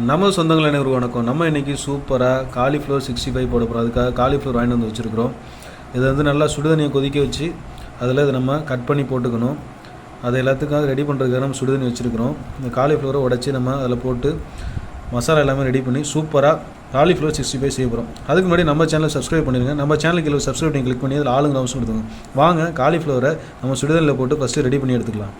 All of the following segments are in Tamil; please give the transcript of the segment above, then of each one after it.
நம்ம சொந்தங்கள் அனைவருக்கும் வணக்கம். நம்ம இன்றைக்கி சூப்பராக காலிஃப்ளவர் சிக்ஸ்டி ஃபைவ் போட போகிறோம் அதுக்காக காலிஃப்ளவர் வாங்கிட்டு வந்து வச்சுருக்கிறோம். இதை வந்து நல்லா சுடுதண்ணியை கொதிக்க வச்சு அதில் இதை நம்ம கட் பண்ணி போட்டுக்கணும். அது எல்லாத்துக்காக ரெடி பண்ணுறதுக்காக நம்ம சுடுதண்ணி வச்சுருக்கிறோம். இந்த காலிஃப்ளவரை உடச்சி நம்ம அதில் போட்டு மசாலா எல்லாமே ரெடி பண்ணி சூப்பராக காலிஃப்ளவர் சிக்ஸ்டி ஃபைவ் செய்ய போகிறோம் அதுக்கு முன்னாடி நம்ம சேனலை சப்ஸ்கிரைப் பண்ணிடுங்க. நம்ம சேனலுக்கு இல்லை சப்ஸ்கிரைப் பண்ணி கிளிக் பண்ணி அதில் ஆளுங்க அவசியம் கொடுத்துங்க வாங்க காலிஃப்ளவரை நம்ம சுடுதண்ணியில் போட்டு ஃபஸ்ட்டு ரெடி பண்ணி எடுத்துக்கலாம்.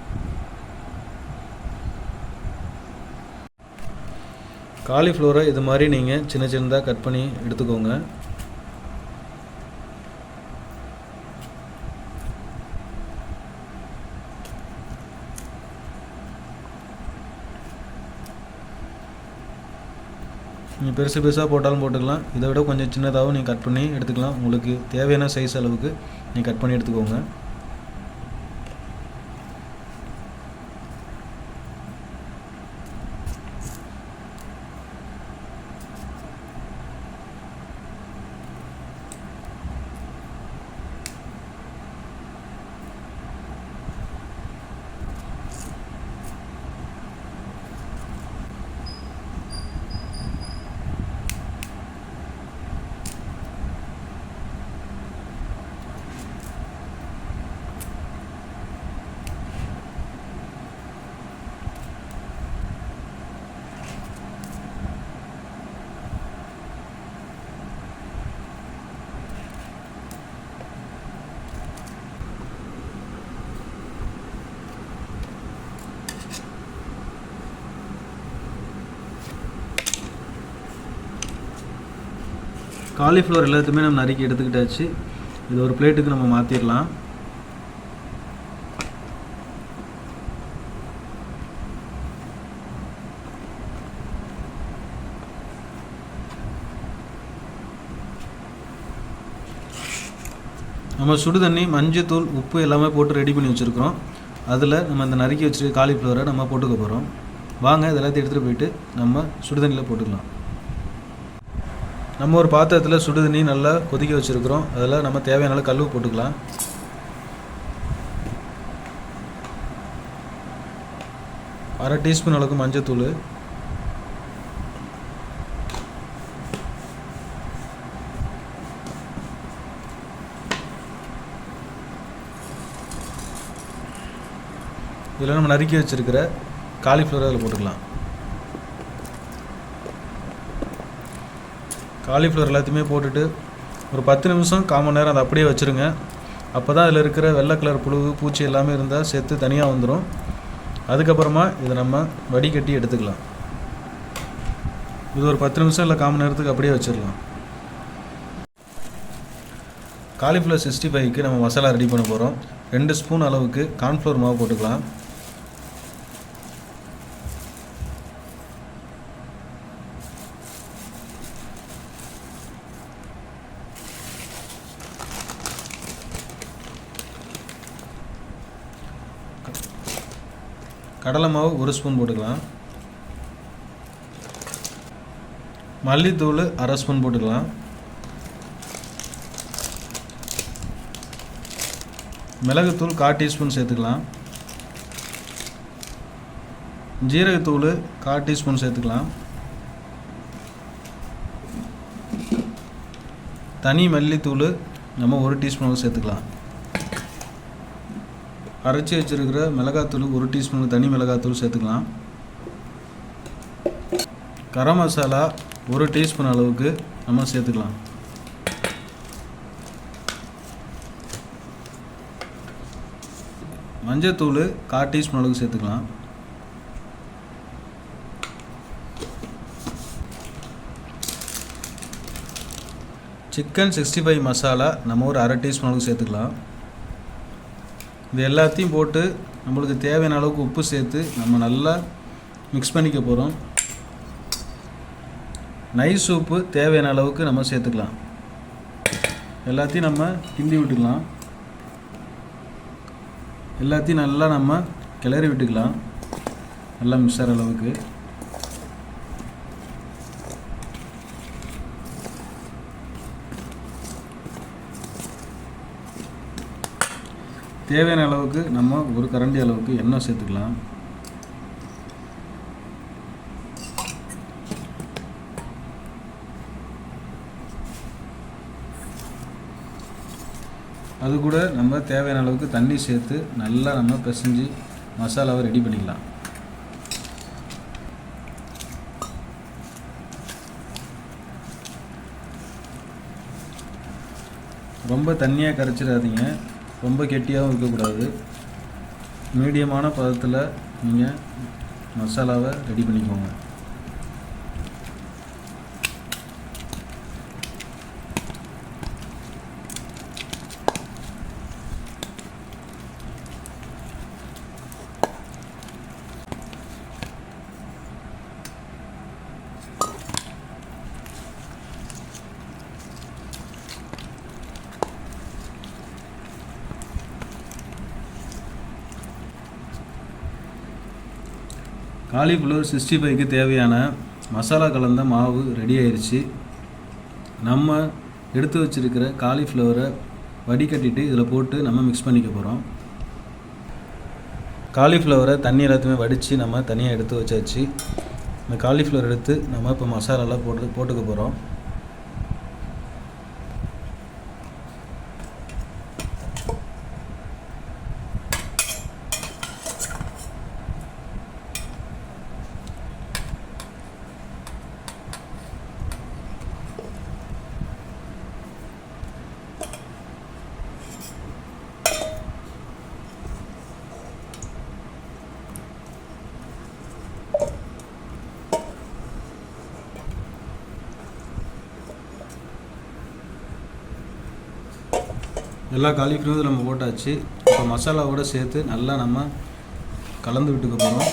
காலிஃப்ளவரை இது மாதிரி நீங்கள் சின்ன சின்னதாக கட் பண்ணி எடுத்துக்கோங்க. நீங்கள் பெருசு பெருசாக போட்டாலும் போட்டுக்கலாம். இதை விட கொஞ்சம் சின்னதாகவும் நீங்கள் கட் பண்ணி எடுத்துக்கலாம். உங்களுக்கு தேவையான சைஸ் அளவுக்கு நீங்கள் கட் பண்ணி எடுத்துக்கோங்க. காலிஃப்ளவர் எல்லாத்தையுமே நம்ம நறுக்கி எடுத்துக்கிட்டாச்சு. இது ஒரு பிளேட்டுக்கு நம்ம மாற்றிடலாம் நம்ம சுடு தண்ணி மஞ்சத்தூள் உப்பு எல்லாமே போட்டு ரெடி பண்ணி வச்சுருக்கிறோம். அதில் நம்ம இந்த நறுக்கி வச்சுருக்க காலிஃப்ளவரை நம்ம போட்டுக்க போகிறோம் வாங்க இது எல்லாத்தையும் எடுத்துகிட்டு போயிட்டு நம்ம சுடுதண்ணியில் போட்டுக்கலாம். நம்ம ஒரு பாத்திரத்தில் சுடு தண்ணி நல்லா கொதிக்க வச்சுருக்குறோம். அதில் நம்ம தேவையான அளவு கல் போட்டுக்கலாம். அரை டீஸ்பூன் அளவுக்கு மஞ்சத்தூள். இதில் நம்ம நறுக்கி வச்சுருக்கிற காலிஃப்ளவர் அதில் போட்டுக்கலாம். காலிஃப்ளவர் எல்லாத்தையுமே போட்டுட்டு ஒரு பத்து நிமிஷம் காமன் நேரம் அதை அப்படியே வச்சுருங்க. அப்போ தான் அதில் இருக்கிற வெள்ளை கலர் புழு பூச்சி எல்லாமே இருந்தால் சேர்த்து தனியாக வந்துடும் அதுக்கப்புறமா இதை நம்ம வடிகட்டி எடுத்துக்கலாம். இது ஒரு பத்து நிமிஷம் இல்லை காமன் நேரத்துக்கு அப்படியே வச்சிடலாம். காலிஃப்ளவர் சிக்ஸ்டி ஃபைவ்க்கு நம்ம மசாலா ரெடி பண்ண போகிறோம் ரெண்டு ஸ்பூன் அளவுக்கு கார்ன்ஃப்ளவர் மாவு போட்டுக்கலாம். கடலை மாவு ஒரு ஸ்பூன் போட்டுக்கலாம். மல்லித்தூள் அரை ஸ்பூன் போட்டுக்கலாம். மிளகுத்தூள் கால் டீஸ்பூன் சேர்த்துக்கலாம். ஜீரகத்தூள் கால் டீஸ்பூன் சேர்த்துக்கலாம். தனி மல்லித்தூள் நம்ம ஒரு டீஸ்பூன் சேர்த்துக்கலாம். அரைச்சி வச்சிருக்கிற மிளகாத்தூள் ஒரு டீஸ்பூன் தனி மிளகாத்தூள் சேர்த்துக்கலாம். கரம் மசாலா ஒரு டீஸ்பூன் அளவுக்கு நம்ம சேர்த்துக்கலாம். மஞ்சத்தூள் கால் டீஸ்பூன் அளவுக்கு சேர்த்துக்கலாம். சிக்கன் சிக்ஸ்டி ஃபைவ் மசாலா நம்ம ஒரு அரை டீஸ்பூன் அளவுக்கு சேர்த்துக்கலாம். இது எல்லாத்தையும் போட்டு நம்மளுக்கு தேவையான அளவுக்கு உப்பு சேர்த்து நம்ம நல்லா மிக்ஸ் பண்ணிக்க போகிறோம் நைஸ் சூப்பு தேவையான அளவுக்கு நம்ம சேர்த்துக்கலாம். எல்லாத்தையும் நம்ம கிண்டி விட்டுக்கலாம். எல்லாத்தையும் நல்லா நம்ம கிளறி விட்டுக்கலாம். நல்லா மிக்சர் ஆகிற அளவுக்கு. தேவையான அளவுக்கு நம்ம ஒரு கரண்டி அளவுக்கு எண்ணெய் சேர்த்துக்கலாம். அது கூட நம்ம தேவையான அளவுக்கு தண்ணி சேர்த்து நல்லா நம்ம பிசைஞ்சு மசாலாவை ரெடி பண்ணிக்கலாம். ரொம்ப தண்ணியாக கரைச்சிடாதீங்க. ரொம்ப கெட்டியாகவும் இருக்கக்கூடாது. மீடியமான பதத்தில் நீங்கள் மசாலாவை ரெடி பண்ணிக்கோங்க. காலிஃப்ளவர் சிக்ஸ்டி ஃபைவ்க்கு தேவையான மசாலா கலந்த மாவு ரெடி ஆயிடுச்சு நம்ம எடுத்து வச்சுருக்கிற காலிஃப்ளவரை வடிகட்டிட்டு இதில் போட்டு நம்ம மிக்ஸ் பண்ணிக்க போகிறோம் காலிஃப்ளவரை தண்ணி எல்லாத்தையுமே வடித்து நம்ம தனியாக எடுத்து வச்சாச்சு. இந்த காலிஃப்ளவர் எடுத்து நம்ம இப்போ மசாலாலாம் போட்டு போட்டுக்க போகிறோம் எல்லா காலிஃப்ளவரும் நம்ம போட்டாச்சு. இப்போ மசாலாவோட சேர்த்து நல்லா நம்ம கலந்து விட்டுக்க போகிறோம்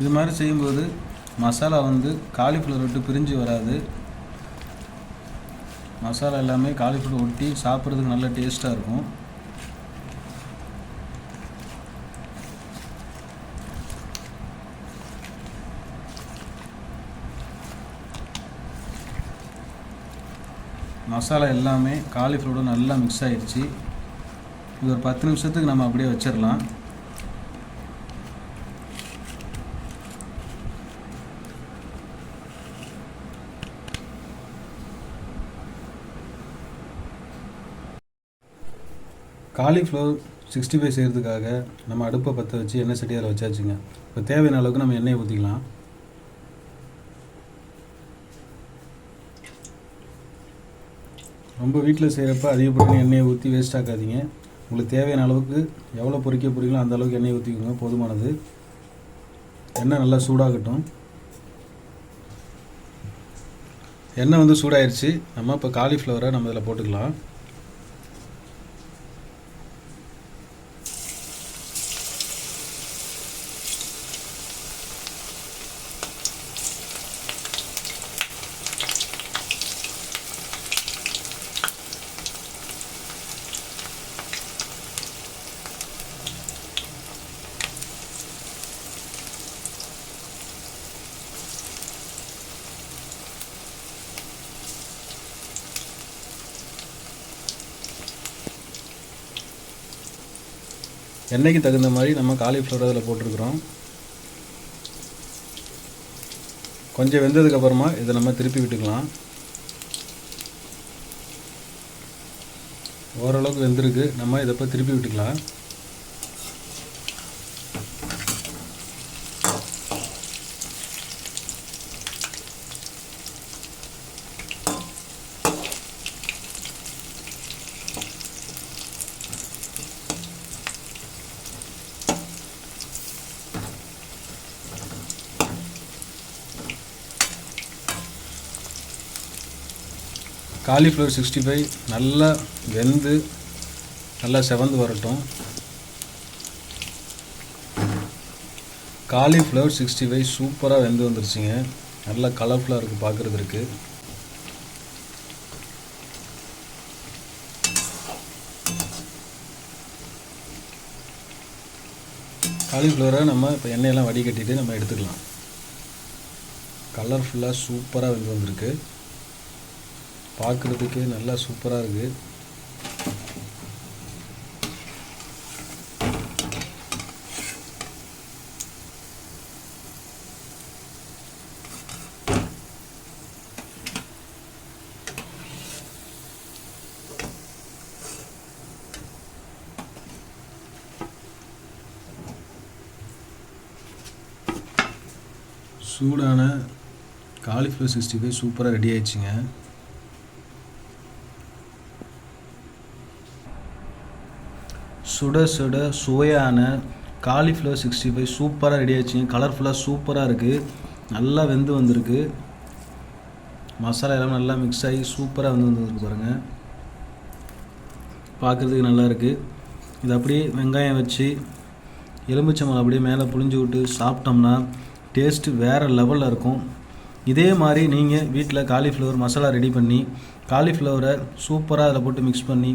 இது மாதிரி செய்யும்போது மசாலா வந்து காலிஃப்ளவர் விட்டு பிரிஞ்சு வராது. மசாலா எல்லாமே காலிஃப்ளவர் ஒட்டி சாப்பிட்றதுக்கு நல்ல டேஸ்ட்டாக இருக்கும். மசாலா எல்லாமே காலிஃப்ளவரோட நல்லா மிக்ஸ் ஆகிடுச்சு இது ஒரு பத்து நிமிஷத்துக்கு நம்ம அப்படியே வச்சிடலாம் காலிஃப்ளவர் சிக்ஸ்டி ஃபைவ் செய்கிறதுக்காக நம்ம அடுப்பை பற்ற வச்சு எண்ணெய் சட்டி அதில் வச்சாச்சுங்க. இப்போ தேவையான அளவுக்கு நம்ம எண்ணெயை ஊற்றிக்கலாம். ரொம்ப வீட்டில் செய்கிறப்ப அதிகப்படியான எண்ணெயை ஊற்றி வேஸ்ட் ஆக்காதீங்க. உங்களுக்கு தேவையான அளவுக்கு எவ்வளோ பொறிக்க போகிறீங்களோ அந்த அளவுக்கு எண்ணெயை ஊற்றிக்கோங்க போதுமானது. எண்ணெய் நல்லா சூடாகட்டும். எண்ணெய் வந்து சூடாயிருச்சு. நம்ம இப்போ காலிஃப்ளவரை நம்ம இதில் போட்டுக்கலாம். எண்ணெய்க்கு தகுந்த மாதிரி நம்ம காலிஃப்ளவர் அதில் போட்டிருக்கிறோம். கொஞ்சம் வெந்ததுக்கப்புறமா இதை நம்ம திருப்பி விட்டுக்கலாம். ஓரளவுக்கு வெந்திருக்கு. நம்ம இதை இப்போ திருப்பி விட்டுக்கலாம். காலிஃப்ளவர் சிக்ஸ்டி ஃபைவ் நல்லா வெந்து நல்லா செவந்து வரட்டும். காலிஃப்ளவர் சிக்ஸ்டி ஃபைவ் சூப்பராக வெந்து வந்துருச்சுங்க. நல்லா கலர்ஃபுல்லாக இருக்குது பார்க்குறதுக்கு காலிஃப்ளவரை நம்ம இப்போ எண்ணெயெல்லாம் வடிகட்டிட்டு நம்ம எடுத்துக்கலாம். கலர்ஃபுல்லாக சூப்பராக வெந்து வந்திருக்கு. பார்க்குறதுக்கே நல்லா சூப்பராக இருக்குது சூடான காலிஃப்ளவர் சிக்ஸ்டி ஃபைவ் சூப்பராக ரெடி ஆயிடுச்சுங்க. சுட சுட சுவையான காலிஃப்ளவர் சிக்ஸ்டி ஃபைவ் சூப்பராக ரெடி ஆச்சுங்க. கலர்ஃபுல்லாக சூப்பராக இருக்குது நல்லா வெந்து வந்திருக்கு. மசாலா எல்லாம் நல்லா மிக்ஸ் ஆகி சூப்பராக வந்து வந்துருக்கு பாருங்கள் பார்க்குறதுக்கு நல்லா இருக்குது இது அப்படியே வெங்காயம் வச்சு எலுமிச்சம்பழம் அப்படியே மேலே புளிஞ்சு விட்டு சாப்பிட்டோம்னா டேஸ்ட்டு வேறு லெவலில் இருக்கும். இதே மாதிரி நீங்கள் வீட்டில் காலிஃப்ளவர் மசாலா ரெடி பண்ணி காலிஃப்ளவரை சூப்பராக அதில் போட்டு மிக்ஸ் பண்ணி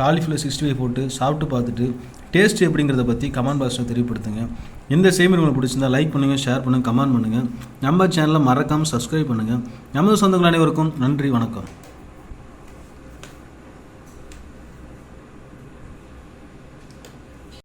காலிஃப்ளவர் சிக்ஸ்டி ஃபைவ் போட்டு சாப்பிட்டு பார்த்துட்டு டேஸ்ட் எப்படிங்கிறத பற்றி கமெண்ட் பாக்ஸில் தெரியப்படுத்துங்க. இந்த செய்முறை உங்களுக்கு பிடிச்சிருந்தா லைக் பண்ணுங்கள் ஷேர் பண்ணுங்கள் கமெண்ட் பண்ணுங்கள் நம்ம சேனலை மறக்காமல் சப்ஸ்கிரைப் பண்ணுங்கள் நமது சொந்தங்கள் அனைவருக்கும் நன்றி வணக்கம்.